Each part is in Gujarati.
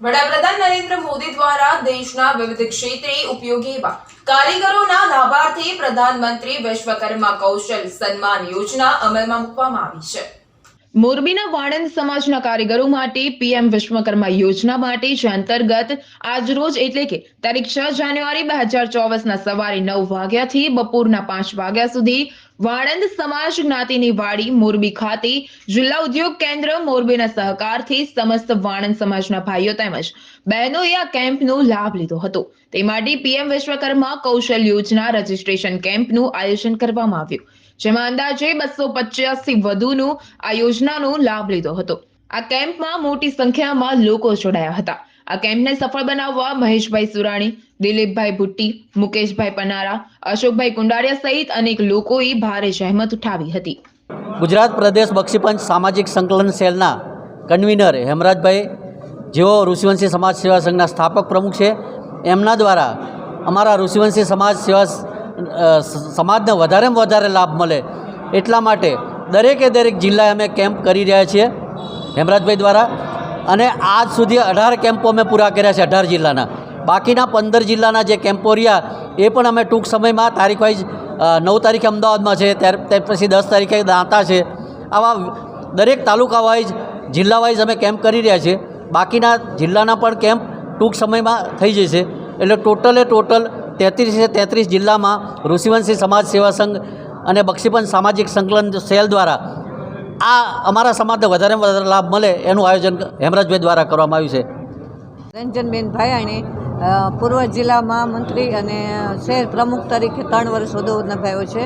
વડાપ્રધાન નરેન્દ્ર મોદી દ્વારા દેશના વિવિધ ક્ષેત્રે ઉપયોગી એવા કારીગરોના લાભાર્થે પ્રધાનમંત્રી વિશ્વકર્મા કૌશલ સન્માન યોજના અમલમાં મૂકવામાં આવી છે. મોરબીના વાણંદ સમાજના કારીગરો માટે પીએમ વિશ્વકર્મા યોજના માટે જે અંતર્ગત આજરોજ એટલે કે તારીખ છ જાન્યુઆરી બે હજાર ચોવીસના સવારે નવ વાગ્યાથી બપોરના પાંચ વાગ્યા સુધી વાણંદ સમાજ જ્ઞાતિની વાડી મોરબી ખાતે જિલ્લા ઉદ્યોગ કેન્દ્ર મોરબીના સહકારથી સમસ્ત વાણંદ સમાજના ભાઈઓ તેમજ બહેનોએ આ કેમ્પનો લાભ લીધો હતો. તે માટે પીએમ વિશ્વકર્મા કૌશલ યોજના રજીસ્ટ્રેશન કેમ્પનું આયોજન કરવામાં આવ્યું, જેમાં અંદાજે બસો પચાસથી વધુનું આ યોજનાનો લાભ લીધો હતો. આ કેમ્પમાં મોટી સંખ્યામાં લોકો જોડાયા હતા. આ કેમ્પને સફળ બનાવવા મહેશભાઈ સુરાણી, દિલીપભાઈ ભુટ્ટી, મુકેશભાઈ પનારા, અશોકભાઈ કુંડારિયા સહિત અનેક લોકોએ ભારે જહેમત ઉઠાવી હતી. ગુજરાત પ્રદેશ બક્ષીપંચ સામાજિક સંકલન સેલના કન્વીનર હેમરાજભાઈ, જેઓ ઋષિવંશી સમાજ સેવા સંઘના સ્થાપક પ્રમુખ છે, એમના દ્વારા અમારા ઋષિવંશી સમાજ સેવા સમાજને વધારેમાં વધારે લાભ મળે એટલા માટે દરેકે દરેક જિલ્લાએ અમે કેમ્પ કરી રહ્યા છીએ હેમરાજભાઈ દ્વારા. અને આજ સુધી અઢાર કેમ્પો અમે પૂરા કર્યા છે અઢાર જિલ્લાના. બાકીના પંદર જિલ્લાના જે કેમ્પો રહ્યા, એ પણ અમે ટૂંક સમયમાં તારીખ વાઇઝ નવ તારીખે અમદાવાદમાં છે, ત્યાર પછી દસ તારીખે દાંતા છે. આવા દરેક તાલુકા વાઇઝ, જિલ્લા વાઇઝ અમે કેમ્પ કરી રહ્યા છીએ. બાકીના જિલ્લાના પણ કેમ્પ ટૂંક સમયમાં થઈ જશે. એટલે ટોટલે ટોટલ તેત્રીસે તેત્રીસ જિલ્લામાં ઋષિવંશી સમાજ સેવા સંઘ અને બક્ષીપંચ સામાજિક સંકલન સેલ દ્વારા આ અમારા સમાજને વધારેમાં વધારે લાભ મળે એનું આયોજન હેમરાજભાઈ દ્વારા કરવામાં આવ્યું છે. રંજનબેન ભાયાણી પૂર્વ જિલ્લામાં મંત્રી અને શહેર પ્રમુખ તરીકે ત્રણ વર્ષ હોદ્દો નિભાવ્યો છે.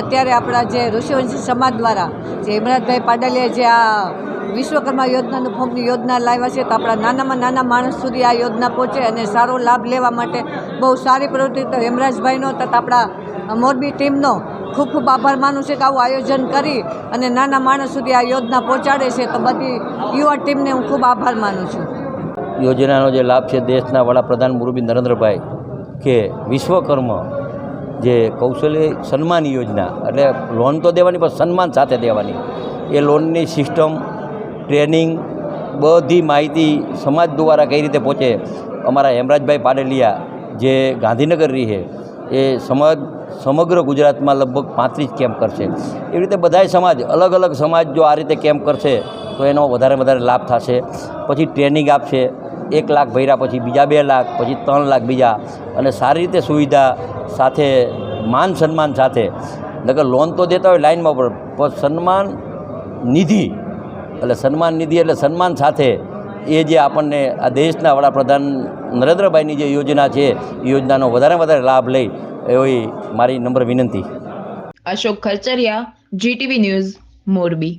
અત્યારે આપણા જે ઋષિવંશી સમાજ દ્વારા જે હિમરાજભાઈ પાડલિયા જે આ વિશ્વકર્મા યોજનાનું ફોર્મની યોજના લાવ્યા છે, તો આપણા નાનામાં નાના માણસ સુધી આ યોજના પહોંચે અને સારો લાભ લેવા માટે બહુ સારી પ્રવૃત્તિ. તો હેમરાજભાઈનો તથા આપણા મોરબી ટીમનો ખૂબ ખૂબ આભાર માનું છું કે આવું આયોજન કરી અને નાના માણસ સુધી આ યોજના પહોંચાડે છે. તો બધી યુવા ટીમને હું ખૂબ આભાર માનું છું. યોજનાનો જે લાભ છે દેશના વડાપ્રધાન મુરબી નરેન્દ્રભાઈ કે વિશ્વકર્મ જે કૌશલ્ય સન્માન યોજના, એટલે લોન તો દેવાની પણ સન્માન સાથે દેવાની. એ લોનની સિસ્ટમ ટ્રેનિંગ બધી માહિતી સમાજ દ્વારા કઈ રીતે પહોંચે? અમારા હેમરાજભાઈ પાડેલિયા જે ગાંધીનગર રહી છે એ સમાજ, સમગ્ર ગુજરાતમાં લગભગ પાંત્રીસ કેમ્પ કરશે. એવી રીતે બધાય સમાજ, અલગ અલગ સમાજ જો આ રીતે કેમ્પ કરશે, તો એનો વધારે વધારે લાભ થશે. પછી ટ્રેનિંગ આપશે, એક લાખ ભર્યા, પછી બીજા બે લાખ, પછી ત્રણ લાખ બીજા. અને સારી રીતે સુવિધા સાથે, માન સન્માન સાથે. નકર લોન તો દેતા હોય લાઇનમાં પણ સન્માન નિધિ, એટલે સન્માન નિધિ એટલે સન્માન સાથે એ જે આપણને આ દેશના વડાપ્રધાન નરેન્દ્રભાઈની જે યોજના છે યોજનાનો વધારે વધારે લાભ લઈ એવી મારી નંબર વિનંતી. Ashok Kharchariya GTV news Morbi.